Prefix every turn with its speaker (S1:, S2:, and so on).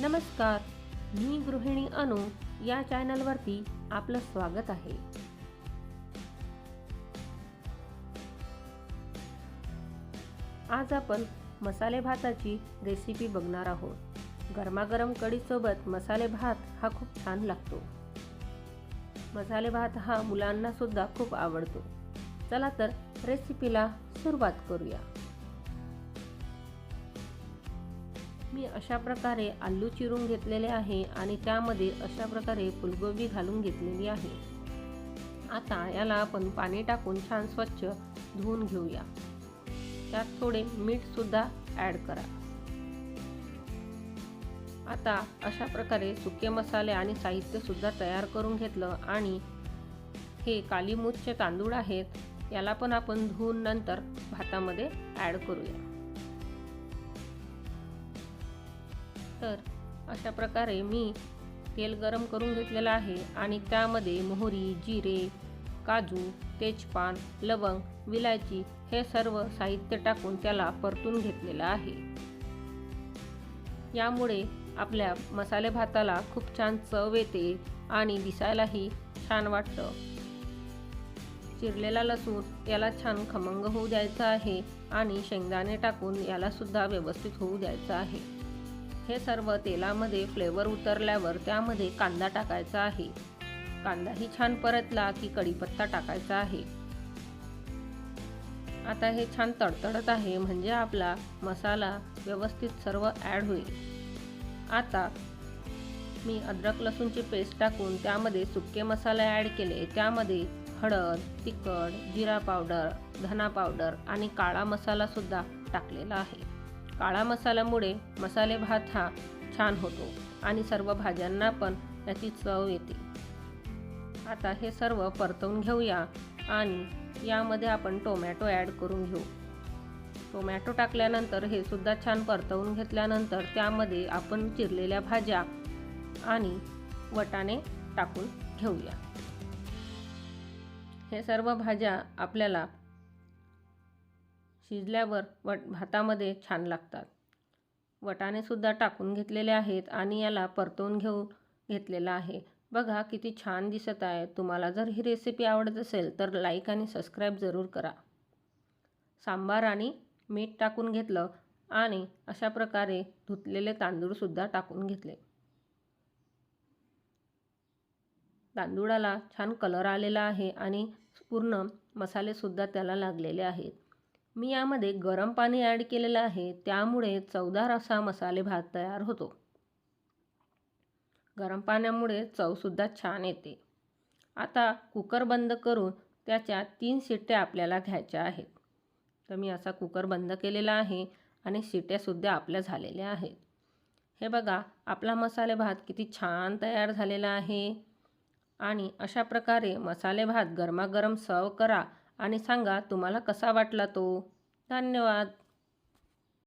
S1: नमस्कार मी गृहिणी अनु या चॅनलवरती आपलं स्वागत आहे. आज आपण मसाले भाताची रेसिपी बघणार आहोत. गरमागरम कढीसोबत मसाले भात हा खूप छान लागतो. मसाले भात हा मुलांना सुद्धा खूप आवडतो. चला तर रेसिपीला सुरुवात करूया. मी अशा प्रकारे आलू चिरून घेतलेले आहे आणि त्यामध्ये अशा प्रकारे फुलगोबी घालून घेतलेली आहे. आता याला आपण पाणी टाकून छान स्वच्छ धुवून घेऊया. त्यात थोडे मीठसुद्धा ॲड करा. आता अशा प्रकारे सुके मसाले आणि साहित्यसुद्धा तयार करून घेतलं आणि हे कालीमूतचे तांदूळ आहेत याला पण आपण धुवून नंतर भातामध्ये ॲड करूया. तर अशा प्रकारे मी तेल गरम करून घेतलेलं आहे आणि त्यामध्ये मोहरी जिरे काजू तेजपान लवंग विलायची हे सर्व साहित्य टाकून त्याला परतून घेतलेलं आहे. यामुळे आपल्या मसाले भाताला खूप छान चव येते आणि दिसायलाही छान वाटतं. चिरलेला लसूण याला छान खमंग होऊ द्यायचा आहे आणि शेंगदाणे टाकून यालासुद्धा व्यवस्थित होऊ द्यायचं आहे. हे सर्व तेलामध्ये फ्लेवर उतरल्यावर त्यामध्ये कांदा टाकायचा आहे. कांदाही छान परतला की कढीपत्ता टाकायचा आहे. आता हे छान तडतडत आहे म्हणजे आपला मसाला व्यवस्थित सर्व ॲड होईल. आता मी अद्रक लसूणची पेस्ट टाकून त्यामध्ये सुके मसाले ॲड केले. त्यामध्ये हळद तिखट जिरा पावडर धना पावडर आणि काळा मसालासुद्धा टाकलेला आहे. काळा मसाल्यामुळे मसाले भात हा छान होतो आणि सर्व भाज्यांना पण याची चव येते. आता हे सर्व परतवून घेऊया आणि यामध्ये आपण टोमॅटो ॲड करून घेऊ. टोमॅटो टाकल्यानंतर हे सुद्धा छान परतवून घेतल्यानंतर त्यामध्ये आपण चिरलेल्या भाज्या आणि वटाणे टाकून घेऊया. हे सर्व भाज्या आपल्याला शिजल्यावर वट भातामध्ये छान लागतात. वटाणेसुद्धा टाकून घेतलेले आहेत आणि याला परतवून घेऊन घेतलेला आहे. बघा किती छान दिसत आहे. तुम्हाला जर ही रेसिपी आवडत असेल तर लाईक आणि सबस्क्राईब जरूर करा. सांबार आणि मीठ टाकून घेतलं आणि अशा प्रकारे धुतलेले तांदूळसुद्धा टाकून घेतले. तांदूळाला छान कलर आलेला आहे आणि पूर्ण मसालेसुद्धा त्याला लागलेले आहेत. मी यामध्ये गरम पाणी ॲड केलेलं आहे त्यामुळे चवदार असा मसाले भात तयार होतो. गरम पाण्यामुळे चवसुद्धा छान येते. आता कुकर बंद करून त्याच्या तीन शिट्ट्या आपल्याला घ्यायच्या आहेत. तर मी असा कुकर बंद केलेला आहे आणि शिट्ट्यासुद्धा आपल्या झालेल्या आहेत. हे बघा आपला मसाले भात किती छान तयार झालेला आहे. आणि अशा प्रकारे मसाले भात गरमागरम सर्व करा आणि सांगा तुम्हाला कसा वाटला तो? धन्यवाद.